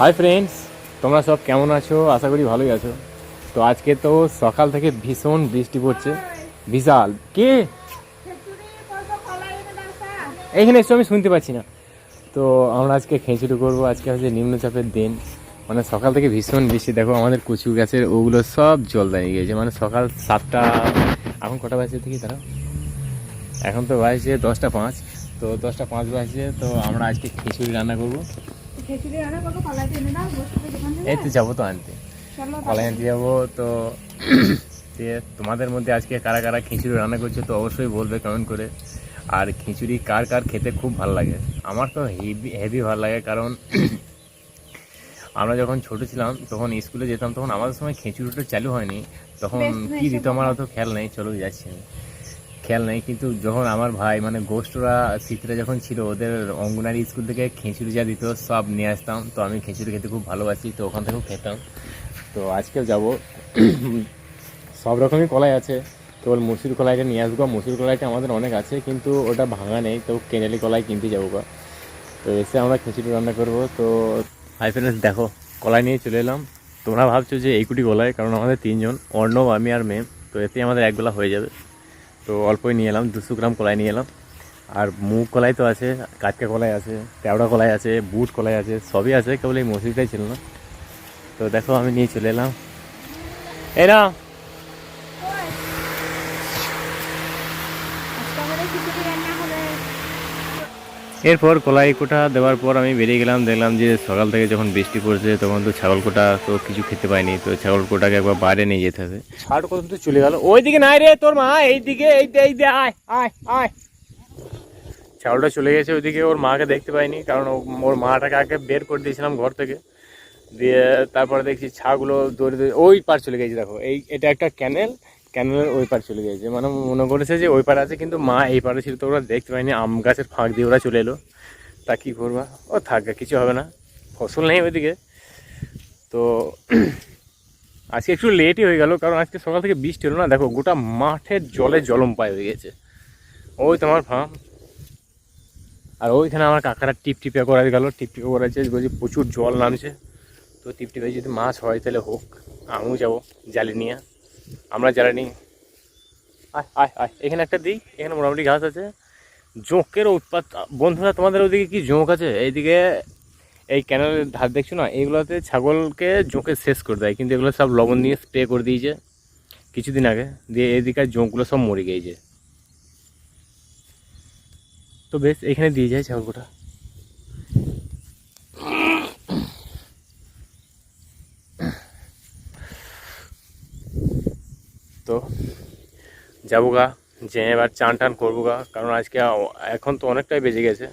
Hi friends তোমরা সব কেমন আছো? আশা করি ভালোই আছো। তো আজকে তো সকাল থেকে ভীষণ বৃষ্টি পড়ছে। বিশাল। কে? এইখানে এসে, আমি শুনতে পাচ্ছি না। তো আমরা আজকে খেঁচুড়ি করব। আজকে হচ্ছে নিম্নচাপের দিন। মানে সকাল থেকে ভীষণ বৃষ্টি। দেখো, আমাদের কচু গাছের ওগুলো সব জল দাঁড়িয়ে গিয়েছে। মানে সকাল সাতটা, এখন কটা বাজছে দেখি তারা এখন তো বাজছে দশটা পাঁচ। তো দশটা পাঁচ বাজছে, তো আমরা আজকে খিচুড়ি রান্না করব। এই তো যাব তো আনতে। কলাই আনতে যাব তো তোমাদের মধ্যে আজকে কারা কারা খিচুড়ি রান্না করছে তো অবশ্যই বলবে কমেন্ট করে। আর খিচুড়ি কার কার খেতে খুব ভালো লাগে? আমার তো হেভি হেভি ভালো লাগে কারণ আমরা যখন ছোট ছিলাম তখন স্কুলে যেতাম তখন আমাদের সময় খিচুড়িটা চালু হয়নি। তখন কি দিত আমার অত খেয়াল নেই চলো যাচ্ছি আমি। খেয়াল নেই, কিন্তু যখন আমার ভাই মানে গোষ্ঠরা শীতরা যখন ছিল, ওদের অঙ্গনারী স্কুল থেকে খিচুড়ি যা দিত সব নিয়ে আসতাম। তো আমি খিচুড়ি খেতে খুব ভালোবাসি, তো ওখান থেকেও খেতাম। তো আজকেও যাব। সব রকমই কলাই আছে। কেবল মুসুর কলাইটা নিয়ে আসব। মুসুর কলাইটা আমাদের অনেক আছে, কিন্তু ওটা ভাঙা নেই, তো কেনেলি কলাই কিনতে যাব গা তো এসে আমরা খিচুড়ি রান্না করব। তো হাই ফ্রেন্ডস, দেখো, কলাই নিয়ে চলে এলাম। তোমরা ভাবছ যে এই কুটি কলাই, কারণ আমাদের তিনজন, অর্ণব, আমি আর মেম। তো এতে আমাদের এক বেলা হয়ে যাবে। তো অল্পই নিয়ে এলাম, দুশো গ্রাম কলাই নিয়ে এলাম। আর মুগ কলাই তো আছে কাটকা কলাই আছে তেওড়া কলাই আছে, বুট কলাই আছে, সবই আছে, কেবল এই মসজিদটাই ছিল না। তো দেখো, আমি নিয়ে চলে এলাম। এই না এরপর কলাই কোটা দেওয়ার পর আমি বেরিয়ে গেলাম, দেখলাম যে সকাল থেকে যখন বৃষ্টি পড়ছে তখন তো ছাগল কোটা তো কিছু খেতে পাইনি, তো ছাগল কোটাকে একবার বাইরে নিয়ে যেতে হবে। ছাড় কত তো চলে গেল। ওইদিকে নাই রে তোর মা, এইদিকে এই দে আয় আয় আয়। ছাগলটা চলে গেছে ওইদিকে, ওর মাকে দেখতে পাইনি, কারণ ওর মাটাকে আগে বের করে দিয়েছিলাম ঘর থেকে। দিয়ে তারপরে দেখছি ছাগুলো দৌড়ে দৌড়ে ওই পার চলে গেছে, দেখো। এই এটা একটা ক্যানেল ক্যানেলের ওই পার চলে গেছে মানে মনে করেছে যে ওই পার আছে, কিন্তু মা এই পারে ছিল, তো ওরা দেখতে পাইনি আম গাছের ফাঁক দিয়ে ওরা চলে এলো। তা কী করবা? ও থাকবে কিছু হবে না। ফসল নেই ওইদিকে। তো আজকে একটু লেটই হয়ে গেল, কারণ আজকে সকাল থেকে বৃষ্টি হলো না। দেখো, গোটা মাঠের জলে জলম পায় হয়ে গেছে। ওই তোমার ফার্ম আর ওইখানে আমার কাকারা টিপ টিপে করা গেল, টিপ টিপে করাছে বলছি প্রচুর জল নামছে। তো টিপ টিপে যদি মাছ হয়, তাহলে হোক, আমিও যাব, জালি নিয়ে। আমরা নিই। আয় আয় আয়, এখানে একটা দিই এখানে মোটামুটি ঘাস আছে। জোঁকের উৎপাত, বন্ধুরা, তোমাদের ওদিকে কি জোঁক আছে? এইদিকে এই ক্যানেলের ধার দেখছ না? এইগুলোতে ছাগলকে জোঁকে শেষ করে দেয়, কিন্তু এগুলো সব লবণ দিয়ে স্প্রে করে দিয়েছে কিছুদিন আগে। দিয়ে এদিকে জোঁকগুলো সব মরে গিয়েছে। তো বেশ, এখানে দিয়ে যায় ছাগলকোটা তো যাব গা যে এবার চান টান করব গা, কারণ আজকে এখন তো অনেকটাই বেজে গেছে।